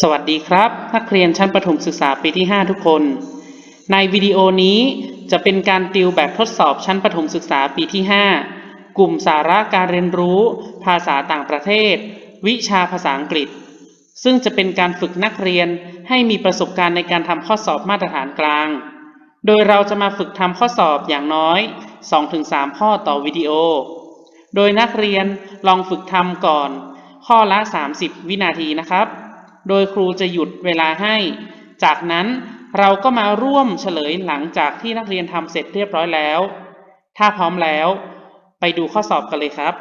สวัสดีครับ นักเรียนชั้นประถมศึกษาปีที่ 5 ทุกคน ในวิดีโอนี้จะเป็นการติวแบบทดสอบชั้นประถมศึกษาปีที่ 5 กลุ่มสาระการเรียนรู้ ภาษาต่างประเทศ วิชาภาษาอังกฤษ ซึ่งจะเป็นการฝึกนักเรียนให้มีประสบการณ์ในการทำข้อสอบมาตรฐานกลาง โดยเราจะมาฝึกทำข้อสอบอย่างน้อย 2-3 ข้อต่อวิดีโอ โดยนักเรียนลองฝึกทำก่อน ข้อละ 30 วินาทีนะครับ โดยครูจะหยุดเวลาให้ จากนั้นเราก็มาร่วมเฉลยหลังจากที่นักเรียนทำเสร็จเรียบร้อยแล้ว ถ้าพร้อมแล้ว ไปดูข้อสอบกันเลยครับ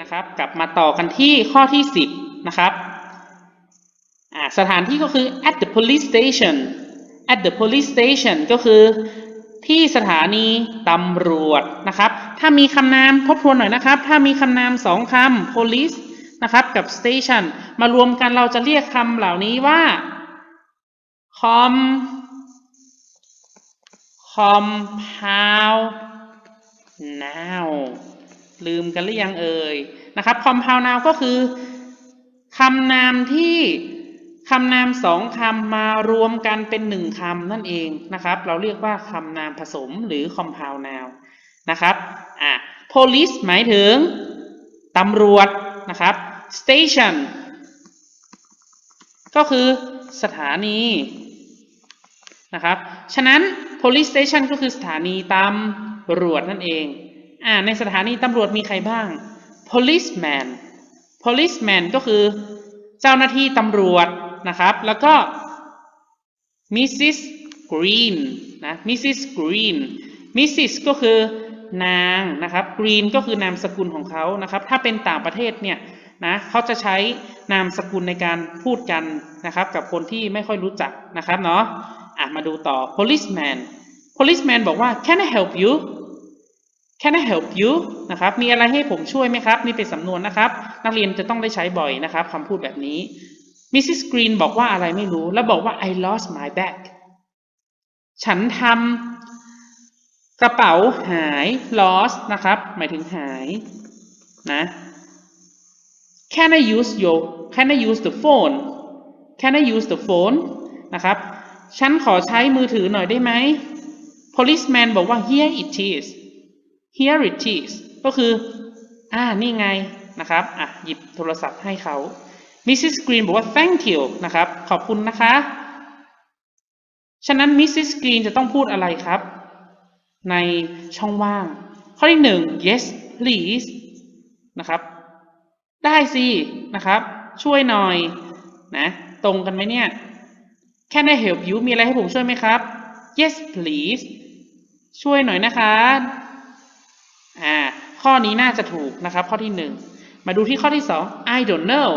นะครับ กลับมาต่อกันที่ข้อที่ 10 นะครับสถานที่ก็คือ at the police station at the police station ก็คือที่สถานีตำรวจนะครับ ถ้ามีคำนามทบทวนหน่อยนะครับ ถ้ามีคำนามสองคำ police นะครับกับ station มารวมกันเราจะเรียกคำเหล่านี้ว่า com compound noun ลืมกันหรือยังเอ่ยนะครับ compound noun ก็คือคำนามที่คำนามสองคำมารวมกันเป็นหนึ่งคำนั่นเองนะครับ เราเรียกว่าคำนามผสมหรือ compound noun นะครับอะ police หมายถึงตำรวจนะครับ station ก็คือสถานีนะครับ ฉะนั้น police station ก็คือสถานีตำรวจนั่นเอง อ่าในสถานีตำรวจมีใครบ้าง policeman policeman ก็คือเจ้าหน้าที่ตำรวจนะครับ แล้วก็ Mrs. Green นะ Mrs. Green Mrs. ก็คือนางนะครับ Green ก็คือนามสกุลของเขานะครับ ถ้าเป็นต่างประเทศเนี่ยนะเขาจะใช้นามสกุลในการพูดกันนะครับ กับคนที่ไม่ค่อยรู้จักนะครับเนาะอะมาดูต่อ policeman policeman บอกว่า can I help you Can I help you นะครับ มีอะไรให้ผมช่วยไหมครับ นี่เป็นสำนวนนะครับ นักเรียนจะต้องได้ใช้บ่อยนะครับคำพูดแบบนี้ Mrs. Green บอกว่าอะไรไม่รู้ แล้วบอกว่า I lost my bag ฉันทำกระเป๋าหาย lost นะครับ หมายถึงหายนะ Can I use your Can I use the phone Can I use the phone นะครับ ฉันขอใช้มือถือหน่อยได้ไหม Policeman บอกว่า Here it is Here it is ก็คือ อ่า นี่ไง นะครับ อะ หยิบโทรศัพท์ให้เขา Mrs. Green บอกว่า thank you นะครับ ขอบคุณนะคะ ฉะนั้น Mrs. Green จะต้องพูดอะไรครับ ในช่องว่าง ข้อที่หนึ่ง yes please นะครับ ได้สิ นะครับ ช่วยหน่อย นะ ตรงกันไหมเนี่ย Can I help you มีอะไรให้ผมช่วยไหมครับ yes please ช่วยหน่อยนะคะ อ่าข้อนี้น่าจะถูกนะครับ ข้อที่หนึ่งมาดูที่ข้อที่สอง I don't know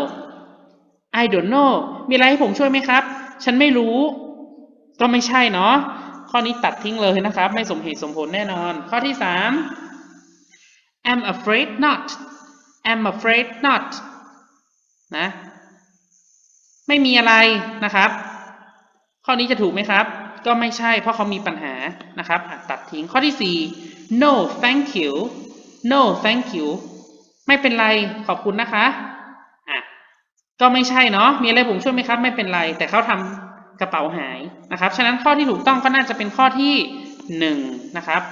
I don't know มีอะไรให้ผมช่วยไหมครับ ฉันไม่รู้ ก็ไม่ใช่เนาะข้อนี้ตัดทิ้งเลยนะครับ ไม่สมเหตุสมผลแน่นอน ข้อที่สาม I'm afraid not I'm afraid not นะ ไม่มีอะไรนะครับ ข้อนี้จะถูกไหมครับ ก็ไม่ใช่ เพราะเขามีปัญหานะครับตัดทิ้งข้อที่สี่ no thank you no thank you ไม่เป็นไรขอบคุณนะคะอะก็ไม่ใช่เนาะมีอะไรผมช่วยไหมครับ ไม่เป็นไร แต่เขาทำกระเป๋าหายนะครับ ฉะนั้นข้อที่ถูกต้องก็น่าจะเป็นข้อที่หนึ่งนะครับ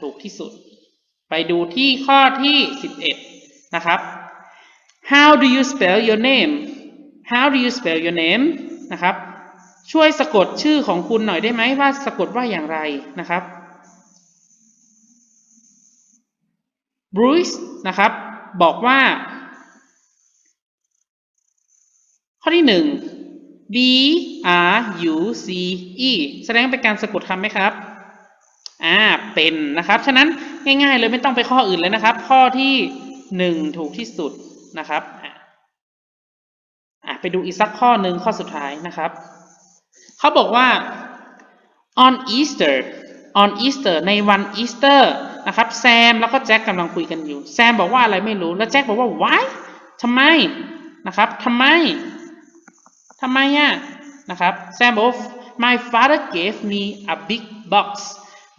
ถูกที่สุด ไปดูที่ข้อที่สิบเอ็ดนะครับ how do you spell your name how do you spell your name นะครับ ช่วยสะกดชื่อของคุณหน่อยได้ไหมว่าสะกดว่าอย่างไรนะครับ Bruce นะครับ บอกว่า ข้อที่หนึ่ง B R U C E แสดงเป็นการสะกดคำไหมครับ อ่า เป็นนะครับ ฉะนั้นง่ายๆเลยไม่ต้องไปข้ออื่นเลยนะครับ ข้อที่หนึ่งถูกที่สุดนะครับ อะอะไปดูอีกสักข้อหนึ่งข้อสุดท้ายนะครับ เขาบอกว่า on Easter on Easter ในวัน Easter นะครับแซมแล้วก็แจ็คกำลังคุยกันอยู่ แซมบอกว่าอะไรไม่รู้ แล้วแจ็คบอกว่า why ทำไมนะครับทำไมทำไมอะนะครับแซมบอก my father gave me a big box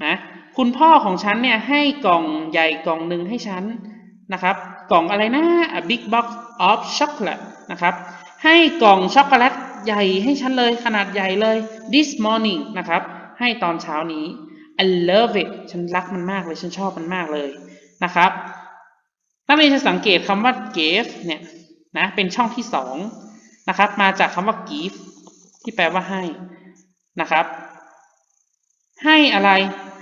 นะคุณพ่อของฉันเนี่ยให้กล่องใหญ่กล่องหนึ่งให้ฉันนะครับ กล่องอะไรนะ a big box of chocolate นะครับ ให้กล่องช็อกโกแลตใหญ่ให้ฉันเลยขนาดใหญ่เลย this morning นะครับ ให้ตอนเช้านี้ I love it ฉันรักมันมากเลย ฉันชอบมันมากเลยนะครับนักเรียนจะสังเกตคำว่า gave เนี่ยนะเป็นช่องที่สองนะครับ มาจากคำว่า give ที่แปลว่าให้นะครับ ให้อะไร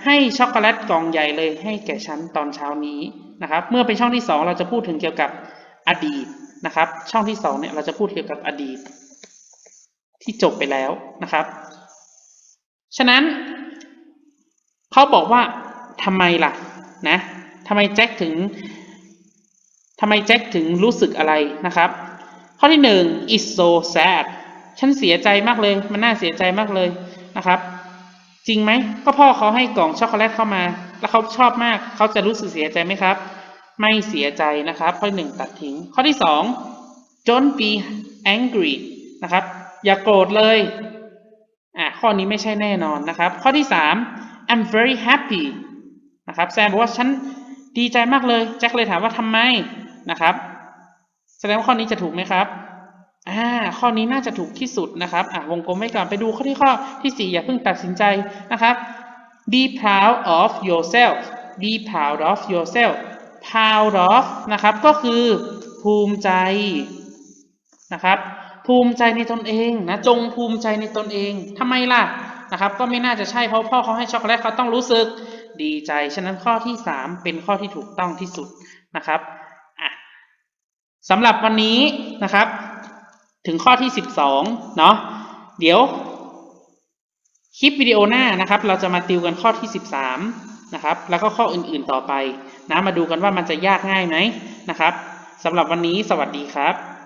ให้ช็อกโกแลตกล่องใหญ่เลยให้แก่ฉันตอนเช้านี้นะครับ เมื่อเป็นช่องที่สองเราจะพูดถึงเกี่ยวกับอดีตนะครับ ช่องที่สองเนี่ยเราจะพูดเกี่ยวกับอดีต ที่จบไปแล้วนะครับ ฉะนั้น เขาบอกว่าทำไมล่ะนะทำไมแจ็คถึงทำไมแจ็คถึงรู้สึกอะไรนะครับ ข้อที่หนึ่ง is so sad ฉันเสียใจมากเลย มันน่าเสียใจมากเลยนะครับ จริงไหมก็พ่อเขาให้กล่องช็อกโกแลตเข้ามา แล้วเขาชอบมากเขาจะรู้สึกเสียใจไหมครับ ไม่เสียใจนะครับ ข้อที่หนึ่งตัดทิ้ง ข้อที่สอง don't be angry นะครับ อย่ากโกรธเลยอะข้อนี้ไม่ใช่แน่นอนนะครับ ข้อที่สาม I'm very happy นะครับแซมบอกว่าฉันดีใจมากเลยแจ็คเลยถามว่าทำไมนะครับ แสดงว่าข้อนี้จะถูกไหมครับอ่าข้อนี้น่าจะถูกที่สุดนะครับอะวงกลมไว้ก่อนไปดูข้อที่ข้อที่สี่อย่าเพิ่งตัดสินใจนะครับ be proud of yourself be proud of yourself proud of นะครับก็คือภูมิใจนะครับ ภูมิใจในตนเองนะจงภูมิใจในตนเองทำไมล่ะ นะครับ ก็ไม่น่าจะใช่เพราะพ่อเขาให้ช็อกโกแลตเขาต้องรู้สึกดีใจ ฉะนั้นข้อที่สามเป็นข้อที่ถูกต้องที่สุดนะครับสำหรับวันนี้นะครับ ถึงข้อที่สิบสองเนาะเดี๋ยว คลิปวิดีโอหน้านะครับ เราจะมาติวกันข้อที่สิบสามนะครับ แล้วก็ข้ออื่นๆต่อไปนะมาดูกันว่ามันจะยากง่ายไหมนะครับสำหรับวันนี้สวัสดีครับ